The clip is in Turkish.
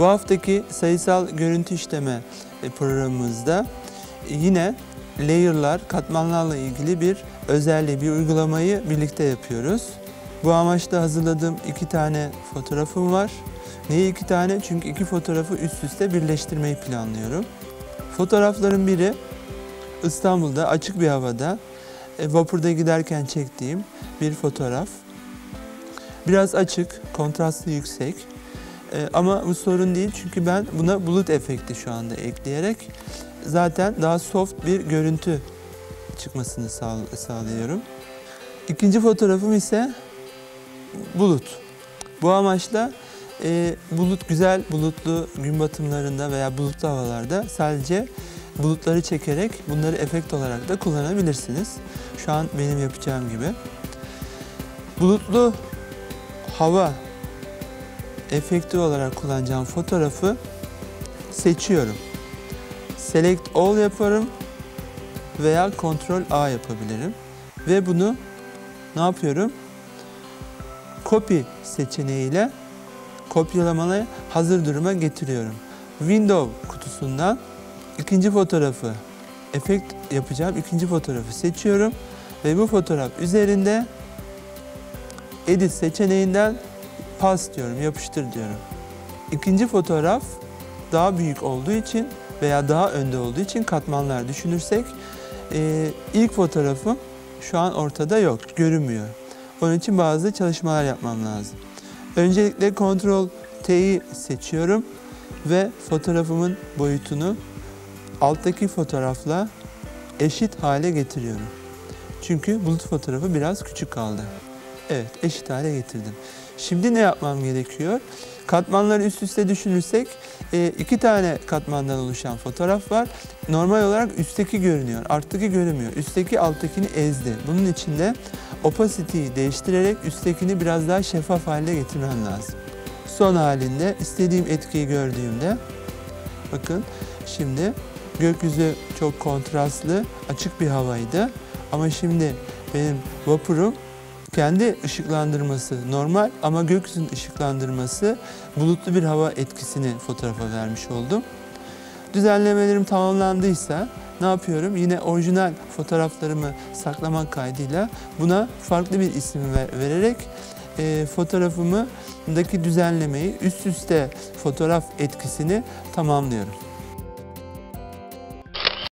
Bu haftaki sayısal görüntü işleme e, programımızda yine layer'lar, katmanlarla ilgili bir özelliği, bir uygulamayı birlikte yapıyoruz. Bu amaçla hazırladığım iki tane fotoğrafım var. Niye iki tane? Çünkü iki fotoğrafı üst üste birleştirmeyi planlıyorum. Fotoğrafların biri İstanbul'da açık bir havada e, vapurda giderken çektiğim bir fotoğraf. Biraz açık, kontrastı yüksek. E, ama bu sorun değil çünkü ben buna bulut efekti şu anda ekleyerek zaten daha soft bir görüntü çıkmasını sağ- sağlıyorum. İkinci fotoğrafım ise bulut. Bu amaçla e, bulut güzel bulutlu gün batımlarında veya bulutlu havalarda sadece bulutları çekerek bunları efekt olarak da kullanabilirsiniz. Şu an benim yapacağım gibi. Bulutlu hava efekti olarak kullanacağım fotoğrafı seçiyorum. Select All yaparım veya Ctrl A yapabilirim. Ve bunu ne yapıyorum? Copy seçeneğiyle kopyalamaya hazır duruma getiriyorum. Window kutusundan ikinci fotoğrafı efekt yapacağım. ikinci fotoğrafı seçiyorum ve bu fotoğraf üzerinde edit seçeneğinden pas diyorum, yapıştır diyorum. İkinci fotoğraf daha büyük olduğu için veya daha önde olduğu için katmanlar düşünürsek e, ilk fotoğrafım şu an ortada yok, görünmüyor. Onun için bazı çalışmalar yapmam lazım. Öncelikle Ctrl T'yi seçiyorum ve fotoğrafımın boyutunu alttaki fotoğrafla eşit hale getiriyorum. Çünkü bulut fotoğrafı biraz küçük kaldı. Evet, eşit hale getirdim. Şimdi ne yapmam gerekiyor? Katmanları üst üste düşünürsek e, iki tane katmandan oluşan fotoğraf var. Normal olarak üstteki görünüyor, alttaki görünmüyor. Üstteki alttakini ezdi. Bunun için de opacity'yi değiştirerek üsttekini biraz daha şeffaf hale getirmem lazım. Son halinde istediğim etkiyi gördüğümde bakın şimdi gökyüzü çok kontrastlı, açık bir havaydı. Ama şimdi benim vapurum kendi ışıklandırması normal ama gökyüzünün ışıklandırması bulutlu bir hava etkisini fotoğrafa vermiş oldum. Düzenlemelerim tamamlandıysa ne yapıyorum? Yine orijinal fotoğraflarımı saklamak kaydıyla buna farklı bir isim ver- vererek e, fotoğrafımı daki düzenlemeyi üst üste fotoğraf etkisini tamamlıyorum.